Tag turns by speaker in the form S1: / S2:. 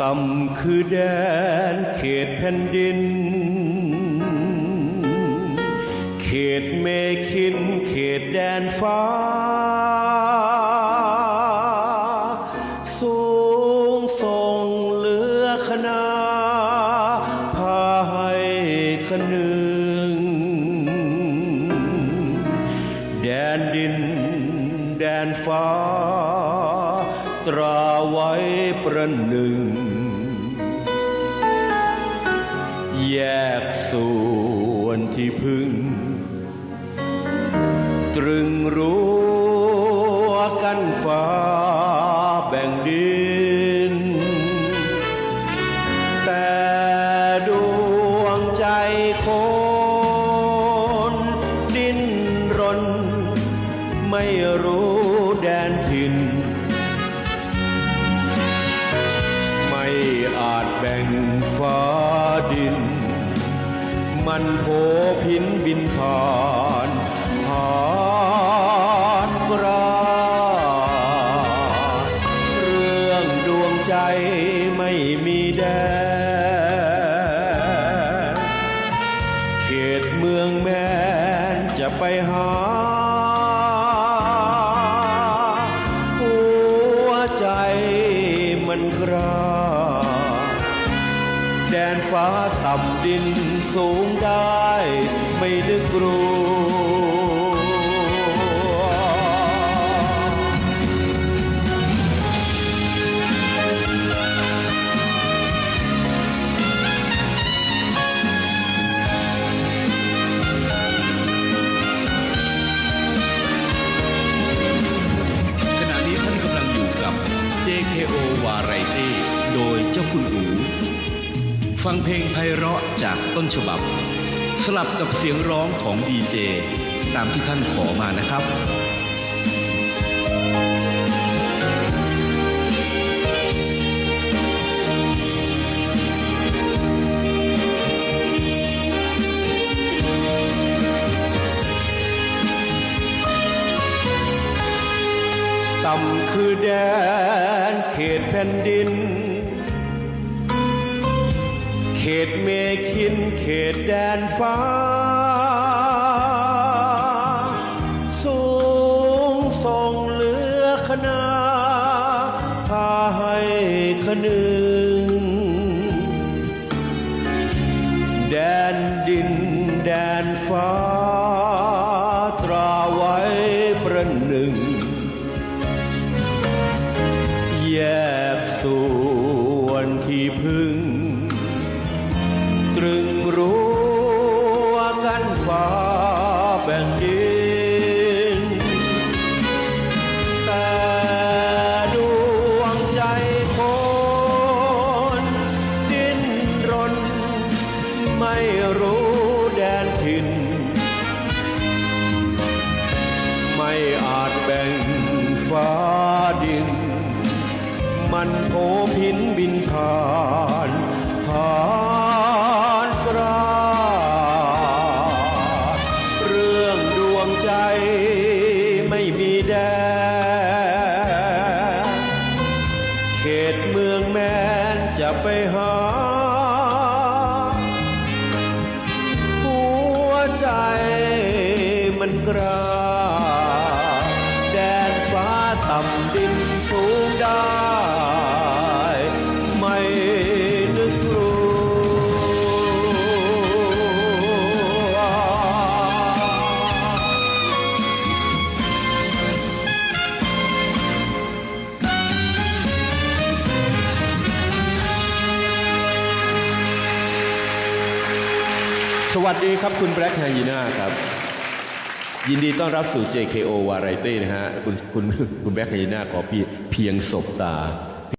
S1: ต่ำคือแดนเขตแผ่นดิน เขตเมขิน เขตแดนฟ้า สูงส่งเหลือขนาพาให้ขนึง แดนดิน แดนฟ้า ตราไว้ประหนึ่ง แยกส่วนที่พึ่ง ตรึงรั้วกันฟ้าแบ่งดิน แต่ดวงใจคนดิ้นรน ไม่รู้แดนถิ่น มันโผพินบินผ่านผ่านกราเรื่องดวงใจไม่มีแดน ต่ำดินสูงได้ไม่นึกกลัว
S2: ขณะนี้ท่านกำลังอยู่กับ JKO Variety โดยเจ้าคุณอู ฟังเพลงไพเราะจากต้นฉบับ สลับกับเสียงร้องของดีเจตามที่ท่านขอมานะครับ
S1: ต่ำคือแดนเขตแผ่นดิน ขตเมขินเขตแดนฟ้า สูงส่งเหลือขนาพาให้ขนึง แดนดินแดนฟ้า ไม่อาจแบ่งฟ้าดิน มันโผพินบินผ่านผ่านกราเรื่องดวงใจไม่มีแดนเขตเมืองแมนจะไปหาหัวใจมันกล้าแดนฟ้า ต่ำดินสูงได้ ไม่นึกกลัวสวัสดีครับคุณแบล็คไฮยีน่าครับ ยินดีต้อนรับสู่ JKO Variety นะฮะ คุณคุณคุณแบ็คไฮยีน่าขอเพียงเพียงสบตา